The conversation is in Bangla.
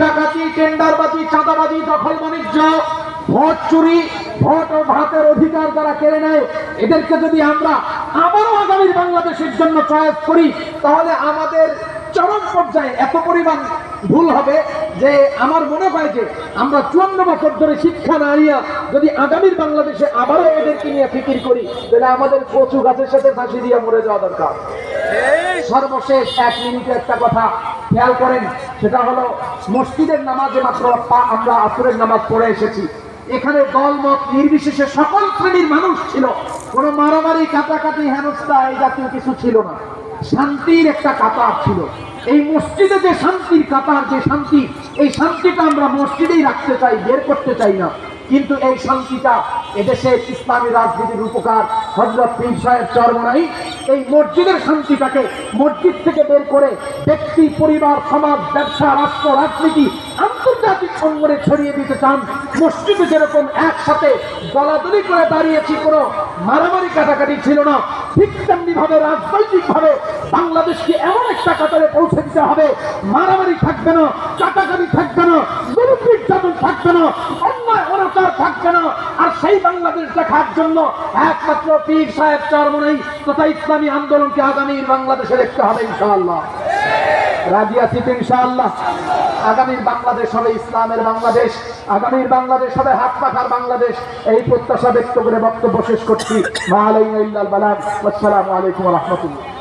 ডাকাতি টেন্ডারবাজি চাঁদাবাজি দখল বাণিজ্য ভোট চুরি ভোট ও ভাতের অধিকার যারা কেড়ে নেয় এদেরকে যদি আমরা আবারও আগামীর বাংলাদেশের জন্য চয়েস করি তাহলে আমাদের চরম পর্যায়ে এত পরিমাণ ভুল হবে যে আমার মনে হয় যে আমরা চুয়ান্ন বছর ধরে শিক্ষা না নিয়ে যদি আগামীর বাংলাদেশে আবারও এদেরকে নিয়ে ফিকির করি তাহলে আমাদের কচু গাছের সাথে ফাঁসি দিয়ে মরে যাওয়া দরকার। সর্বশেষ এক মিনিটে একটা কথা খেয়াল করেন, সেটা হলো মসজিদের নামাজে মাত্র আমরা আসরের নামাজ পড়ে এসেছি। এখানে দলমত নির্বিশেষে সকল শ্রেণির মানুষ ছিল। কোনো মারামারি, কাটাকাটি, হেনস্থা এই জাতীয় কিছু ছিল না। শান্তির একটা কাতার ছিল। এই মসজিদে যে শান্তির কাতার, যে শান্তি, এই শান্তিটা আমরা মসজিদেই রাখতে চাই, বের করতে চাই না। কিন্তু এই শান্তিটা এদেশে ইসলামী রাজনীতির উপকার। হজরত পীর সাহেব চরমনাই এই মসজিদের শান্তিটাকে মসজিদ থেকে বের করে ব্যক্তি পরিবার, সমাজ, ব্যবসা, রাষ্ট্র, রাজনীতি, আন্তর্জাতিক অঙ্গনে ছড়িয়ে দিতে চান। মসজিদে যেরকম একসাথে দলাদলি করে দাঁড়িয়েছি, কোনো মারামারি কাটাকাটি ছিল না। ঠিক তেমনি ভাবে রাজনৈতিক ভাবে বাংলাদেশকে এমন একটা কাতারে পৌঁছে দিতে হবে। মারামারি থাকবে না, কাটাকাটি থাকবে না নির্যাতন থাকবে না, অন্যায়, অনাচার থাকবে না। আর সেই বাংলাদেশ দেখার জন্য একমাত্র পীর সাহেব চরমনাই তথা ইসলামী আন্দোলনকে আগামীর বাংলাদেশে দেখতে হবে ইনশাআল্লাহ। রাজি আছি ইনশাআল্লাহ। আগামীর বাংলাদেশ হবে ইসলামের বাংলাদেশ, আগামীর বাংলাদেশ হবে হাত পাখার বাংলাদেশ। এই প্রত্যাশা ব্যক্ত করে বক্তব্য শেষ করছি। মা আলাইনা ইল্লাল আসসালামু আলাইকুম রাহমাতুল্লাহ।